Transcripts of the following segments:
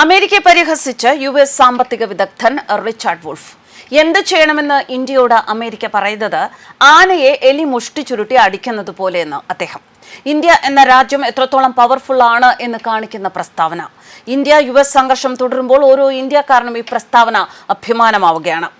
അമേരിക്കയെ പരിഹസിച്ച് U S സാമ്പത്തിക വിദഗ്ധൻ റിച്ചാർഡ് വുൾഫ്. എന്ത് ചെയ്യണമെന്ന് ഇന്ത്യയോട് അമേരിക്ക പറയുന്നത് ആനയെ എലി മുഷ്ടി ചുരുട്ടി അടിക്കുന്നത് പോലെയെന്ന് അദ്ദേഹം. ഇന്ത്യ എന്ന രാജ്യം എത്രത്തോളം പവർഫുൾ ആണ് എന്ന് കാണിക്കുന്ന പ്രസ്താവന. ഇന്ത്യ യു സംഘർഷം തുടരുമ്പോൾ ഓരോ ഇന്ത്യക്കാരനും ഈ പ്രസ്താവന അഭിമാനമാവുകയാണ്.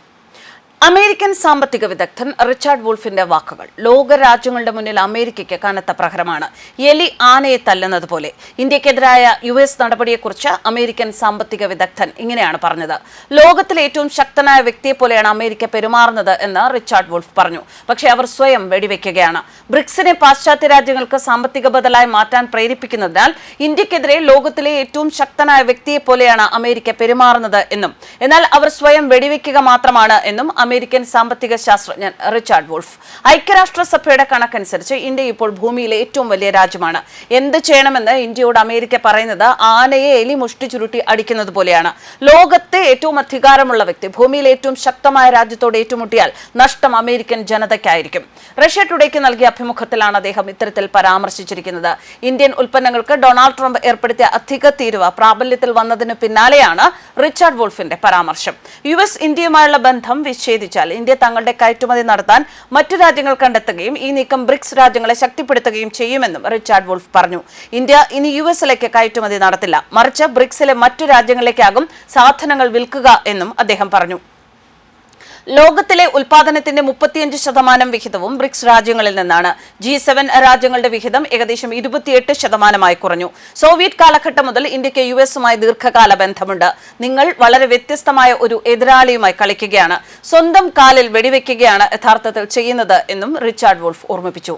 അമേരിക്കൻ സാമ്പത്തിക വിദഗ്ധൻ റിച്ചാർഡ് വുൾഫിന്റെ വാക്കുകൾ ലോകരാജ്യങ്ങളുടെ മുന്നിൽ അമേരിക്കയ്ക്ക് കനത്ത പ്രഹരമാണ്. എലി ആനയെ തല്ലുന്നത് പോലെ. ഇന്ത്യക്കെതിരായ യു എസ് നടപടിയെക്കുറിച്ച് അമേരിക്കൻ സാമ്പത്തിക വിദഗ്ധൻ ഇങ്ങനെയാണ് പറഞ്ഞത്. ലോകത്തിലെ ഏറ്റവും ശക്തനായ വ്യക്തിയെ പോലെയാണ് അമേരിക്ക പെരുമാറുന്നത് എന്ന് റിച്ചാർഡ് വുൾഫ് പറഞ്ഞു. പക്ഷേ അവർ സ്വയം വെടിവെക്കുകയാണ്. ബ്രിക്സിനെ പാശ്ചാത്യ രാജ്യങ്ങൾക്ക് സാമ്പത്തിക ബദലായി മാറ്റാൻ പ്രേരിപ്പിക്കുന്നതിനാൽ ഇന്ത്യക്കെതിരെ ലോകത്തിലെ ഏറ്റവും ശക്തനായ വ്യക്തിയെ പോലെയാണ് അമേരിക്ക പെരുമാറുന്നത് എന്നും എന്നാൽ അവർ സ്വയം വെടിവെക്കുക മാത്രമാണ് എന്നും അമേരിക്കൻ സാമ്പത്തിക ശാസ്ത്രജ്ഞൻ റിച്ചാർഡ് വോൾഫ്. ഐക്യരാഷ്ട്രസഭയുടെ കണക്കനുസരിച്ച് ഇന്ത്യ ഇപ്പോൾ ഭൂമിയിലെ ഏറ്റവും വലിയ രാജ്യമാണ്. എന്ത് ചെയ്യണമെന്ന് ഇന്ത്യയോട് അമേരിക്ക പറയുന്നത് ആനയെ എലി മുഷ്ടി ചുരുട്ടി അടിക്കുന്നത് പോലെയാണ്. ലോകത്തെ ഏറ്റവും അധികാരമുള്ള വ്യക്തി ഭൂമിയിലെ ഏറ്റവും ശക്തമായ രാജ്യത്തോട് ഏറ്റുമുട്ടിയാൽ നഷ്ടം അമേരിക്കൻ ജനതയ്ക്കായിരിക്കും. റഷ്യ ടുഡേക്ക് നൽകിയ അഭിമുഖത്തിലാണ് അദ്ദേഹം ഇത്തരത്തിൽ പരാമർശിച്ചിരിക്കുന്നത്. ഇന്ത്യൻ ഉൽപ്പന്നങ്ങൾക്ക് ഡൊണാൾഡ് ട്രംപ് ഏർപ്പെടുത്തിയ അധിക തീരുവ പ്രാബല്യത്തിൽ വന്നതിന് പിന്നാലെയാണ് റിച്ചാർഡ് വോൾഫിന്റെ പരാമർശം. യു എസ് ഇന്ത്യയുമായുള്ള ബന്ധം വിച്ഛേദിച്ചാൽ ഇന്ത്യ തങ്ങളുടെ കയറ്റുമതി നടത്താൻ മറ്റു രാജ്യങ്ങൾ കണ്ടെത്തുകയും ഈ നീക്കം ബ്രിക്സ് രാജ്യങ്ങളെ ശക്തിപ്പെടുത്തുകയും ചെയ്യുമെന്നും റിച്ചാർഡ് വോൾഫ് പറഞ്ഞു. ഇന്ത്യ ഇനി യു എസിലേക്ക് കയറ്റുമതി നടത്തില്ല. മറിച്ച് ബ്രിക്സിലെ മറ്റു രാജ്യങ്ങളിലേക്കാകും സാധനങ്ങൾ വിൽക്കുക എന്നും അദ്ദേഹം പറഞ്ഞു. ലോകത്തിലെ ഉൽപാദനത്തിന്റെ മുപ്പത്തിയഞ്ച് ശതമാനം വിഹിതവും ബ്രിക്സ് രാജ്യങ്ങളിൽ നിന്നാണ്. ജി സെവൻ രാജ്യങ്ങളുടെ വിഹിതം ഏകദേശം ഇരുപത്തിയെട്ട് ശതമാനമായി കുറഞ്ഞു. സോവിയറ്റ് കാലഘട്ടം മുതൽ ഇന്ത്യയ്ക്ക് യു എസുമായി ദീർഘകാല ബന്ധമുണ്ട്. നിങ്ങൾ വളരെ വ്യത്യസ്തമായ ഒരു എതിരാളിയുമായി കളിക്കുകയാണ്. സ്വന്തം കാലിൽ വെടിവെക്കുകയാണ് യഥാർത്ഥത്തിൽ ചെയ്യുന്നത് എന്നും റിച്ചാർഡ് വോൾഫ് ഓർമ്മിപ്പിച്ചു.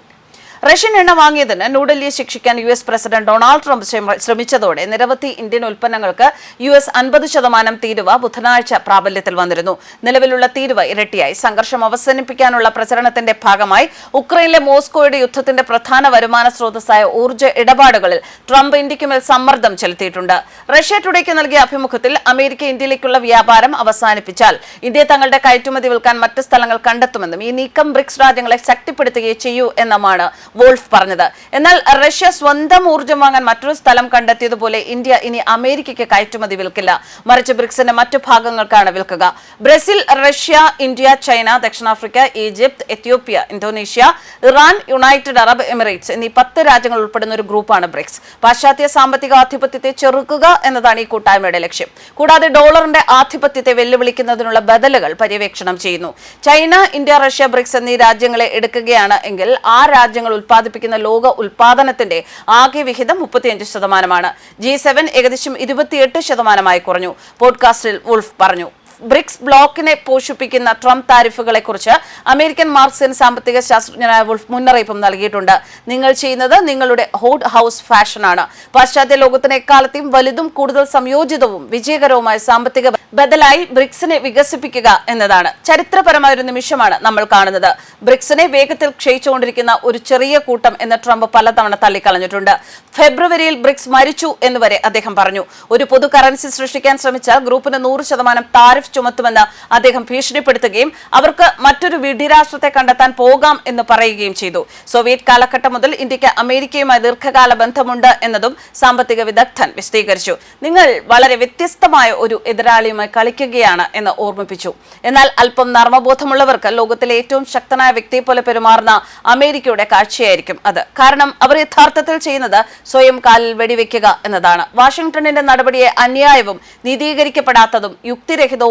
റഷ്യൻ എണ്ണ വാങ്ങിയതിന് ന്യൂഡൽഹിയെ ശിക്ഷിക്കാൻ U S president Donald Trump ശ്രമിച്ചതോടെ നിരവധി ഇന്ത്യൻ ഉൽപ്പന്നങ്ങൾക്ക് യു എസ് അൻപത് ശതമാനം തീരുവ ബുധനാഴ്ച പ്രാബല്യത്തിൽ വന്നിരുന്നു. നിലവിലുള്ള തീരുവ ഇരട്ടിയായി. സംഘർഷം അവസാനിപ്പിക്കാനുള്ള പ്രചരണത്തിന്റെ ഭാഗമായി ഉക്രൈനിലെ മോസ്കോയുടെ യുദ്ധത്തിന്റെ പ്രധാന വരുമാന സ്രോതസ്സായ ഊർജ ഇടപാടുകളിൽ ട്രംപ് ഇന്ത്യക്കുമേൽ സമ്മർദ്ദം ചെലുത്തിയിട്ടുണ്ട്. റഷ്യ ടുഡേക്ക് നൽകിയ അഭിമുഖത്തിൽ അമേരിക്ക ഇന്ത്യയിലേക്കുള്ള വ്യാപാരം അവസാനിപ്പിച്ചാൽ ഇന്ത്യ തങ്ങളുടെ കയറ്റുമതി വിൽക്കാൻ മറ്റ് സ്ഥലങ്ങൾ കണ്ടെത്തുമെന്നും ഈ നീക്കം ബ്രിക്സ് രാജ്യങ്ങളെ ശക്തിപ്പെടുത്തുകയേ ചെയ്യൂ എന്നുമാണ് വോൾഫ് പറഞ്ഞത്. എന്നാൽ റഷ്യ സ്വന്തം ഊർജം വാങ്ങാൻ മറ്റൊരു സ്ഥലം കണ്ടെത്തിയതുപോലെ ഇന്ത്യ ഇനി അമേരിക്കയ്ക്ക് കയറ്റുമതി വിൽക്കില്ല. മറിച്ച് ബ്രിക്സിന്റെ മറ്റു ഭാഗങ്ങൾക്കാണ് വിൽക്കുക. ബ്രസീൽ റഷ്യ ഇന്ത്യ ചൈന ദക്ഷിണാഫ്രിക്ക Egypt Ethiopia Indonesia Iran United Arab Emirates എന്നീ പത്ത് രാജ്യങ്ങൾ ഉൾപ്പെടുന്ന ഒരു ഗ്രൂപ്പാണ് ബ്രിക്സ്. പാശ്ചാത്യ സാമ്പത്തിക ആധിപത്യത്തെ ചെറുക്കുക എന്നതാണ് ഈ കൂട്ടായ്മയുടെ ലക്ഷ്യം. കൂടാതെ ഡോളറിന്റെ ആധിപത്യത്തെ വെല്ലുവിളിക്കുന്നതിനുള്ള ബദലുകൾ പര്യവേക്ഷണം ചെയ്യുന്നു. ചൈന ഇന്ത്യ റഷ്യ ബ്രിക്സ് എന്നീ രാജ്യങ്ങളെ എടുക്കുകയാണ് എങ്കിൽ ആ രാജ്യങ്ങൾ ഉൽപ്പാദിപ്പിക്കുന്ന ലോക ഉൽപാദനത്തിന്റെ ആകെ വിഹിതം മുപ്പത്തിയഞ്ച് ശതമാനമാണ്. ജി സെവൻ ഏകദേശം ഇരുപത്തിയെട്ട് ശതമാനമായി കുറഞ്ഞു. പോഡ്കാസ്റ്റിൽ വുൾഫ് പറഞ്ഞു. ബ്രിക്സ് ബ്ലോക്കിനെ പോഷിപ്പിക്കുന്ന ട്രംപ് താരിഫുകളെ കുറിച്ച് അമേരിക്കൻ മാർക്സിയൻ സാമ്പത്തിക ശാസ്ത്രജ്ഞനായ വുൾഫ് മുന്നറിയിപ്പും നൽകിയിട്ടുണ്ട്. നിങ്ങൾ ചെയ്യുന്നത് നിങ്ങളുടെ ഹോട്ട് ഹൗസ് ഫാഷനാണ്. പാശ്ചാത്യ ലോകത്തിന് എക്കാലത്തെയും വലുതും കൂടുതൽ സംയോജിതവും വിജയകരവുമായ സാമ്പത്തിക ബദലായി ബ്രിക്സിനെ വികസിപ്പിക്കുക എന്നതാണ് ചരിത്രപരമായ ഒരു നിമിഷമാണ് നമ്മൾ കാണുന്നത്. ബ്രിക്സിനെ വേഗത്തിൽ ക്ഷയിച്ചുകൊണ്ടിരിക്കുന്ന ഒരു ചെറിയ കൂട്ടം എന്ന് ട്രംപ് പലതവണ തള്ളിക്കളഞ്ഞിട്ടുണ്ട്. ഫെബ്രുവരിയിൽ ബ്രിക്സ് മരിച്ചു എന്ന് വരെ അദ്ദേഹം പറഞ്ഞു. ഒരു പൊതു കറൻസി സൃഷ്ടിക്കാൻ ശ്രമിച്ച ഗ്രൂപ്പിന് നൂറ് ശതമാനം താരിഫ് ചുമത്തുമെന്ന് അദ്ദേഹം ഭീഷണിപ്പെടുത്തുകയും അവർക്ക് മറ്റൊരു വിഡിരാഷ്ട്രത്തെ കണ്ടെത്താൻ പോകാം എന്ന് പറയുകയും ചെയ്തു. സോവിയറ്റ് കാലഘട്ടം മുതൽ ഇന്ത്യയ്ക്ക് അമേരിക്കയുമായി ദീർഘകാല ബന്ധമുണ്ട് എന്നതും സാമ്പത്തിക വിദഗ്ധൻ വിശദീകരിച്ചു. നിങ്ങൾ വളരെ വ്യത്യസ്തമായ ഒരു എതിരാളിയുമായി കളിക്കുകയാണ് എന്ന് ഓർമ്മിപ്പിച്ചു. എന്നാൽ അല്പം നർമ്മബോധമുള്ളവർക്ക് ലോകത്തിലെ ഏറ്റവും ശക്തനായ വ്യക്തിയെ പോലെ പെരുമാറുന്ന അമേരിക്കയുടെ കാഴ്ചയായിരിക്കും അത്. കാരണം അവർ യഥാർത്ഥത്തിൽ ചെയ്യുന്നത് സ്വയം കാലിൽ വെടിവെക്കുക എന്നതാണ്. വാഷിംഗ്ടണിന്റെ നടപടിയെ അന്യായവും നീതീകരിക്കപ്പെടാത്തതും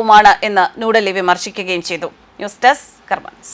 യുക്തിരഹിതവുമാണ് എന്ന് ന്യൂഡൽഹി വിമർശിക്കുകയും ചെയ്തു. News desk കർമ്മൻസ്